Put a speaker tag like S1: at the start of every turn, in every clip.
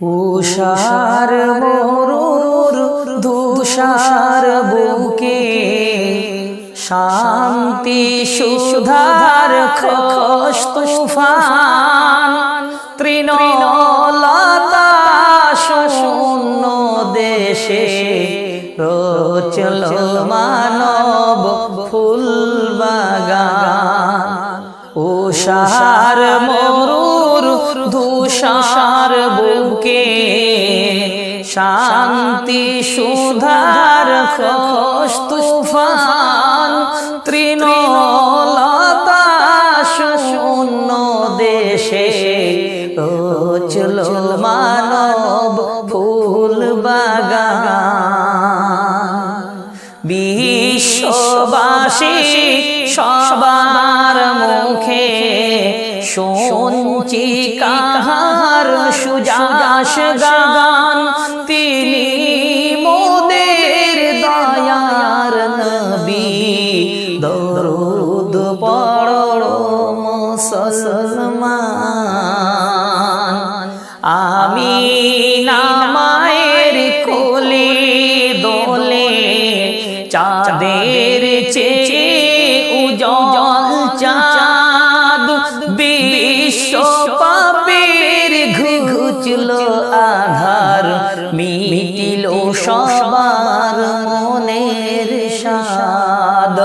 S1: উষার মরুর ধূষার বুকে শান্তি সুধার খোশ তুফান, তৃণলতা শূন্য দেশে রচল মানব ফুল বাগান উষার শান্তি সুধার খোশ তুফান তৃণলতা শূন্য দেশে রচল মানব ফুল বাগান। বিশ্ববাসী মুখে শুনছি কাহার সুজাস গান তিনি মোদের দয়ার নবী। দরুদ পড়ো মুসলমান। আমি নামায়ের কোলে দোলে চাঁদের চেয়ে ঘুচল আধার, মিটিল সবার মনের সাদ।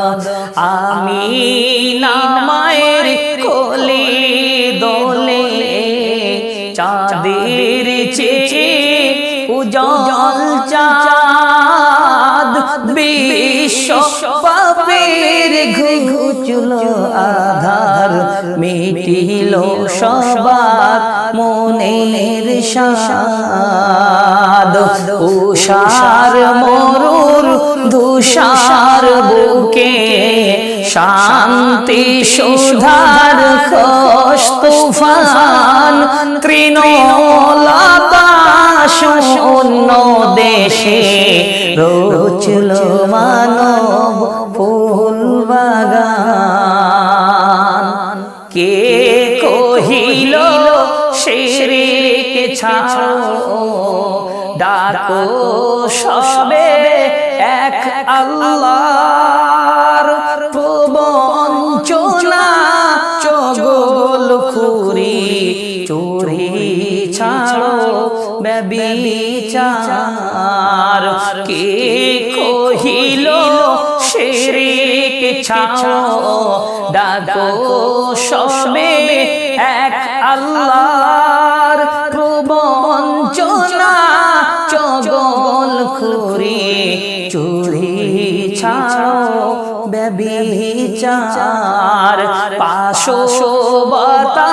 S1: আমি নামায়ের কোলে দোলে চাঁদের চেয়ে উজল চাঁদ। বিশ্ব ঘুচল আধার, মিটিল সবার মনের সাদ উষার মরুর ধূষার বুকে শান্তি সুধার খোশ তুফান। তৃণলতা শূন্য দেশে রোচল মানব কে কহিল শিরিক ছাড়ো? ডাকো সবে এক আল্লাহর প্রবঞ্চনা চগল খুরি চোরি ছাড়ো ব্যবিচার ছাড়ো ডাকো সবে এক আল্লাহর প্রবঞ্চনা চগল খুরি চুরি ছাড়ো ব্যবিচার পাশবতা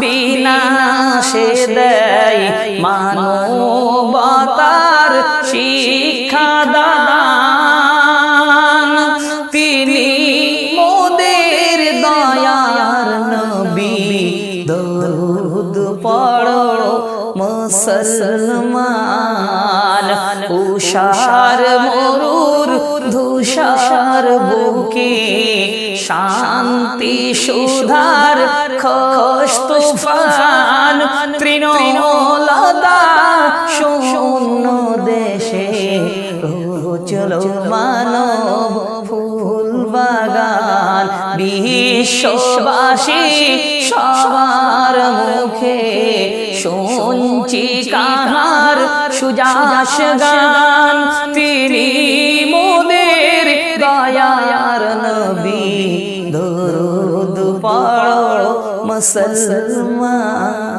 S1: বিনাশে দেয় মানবতার শিক্ষা দান পড়ো মুসলমান। উষার মরুর ধূষার বুকে শান্তি সুধার খোশ তুফান। তৃণলতা শূন্য দেশে চলো বিশ্ববাসী সবার মুখে শুনছি কাহার সুজাস গান। তিনি মোদের দয়ার নবী। দরুদ পড়ো মুসলমান।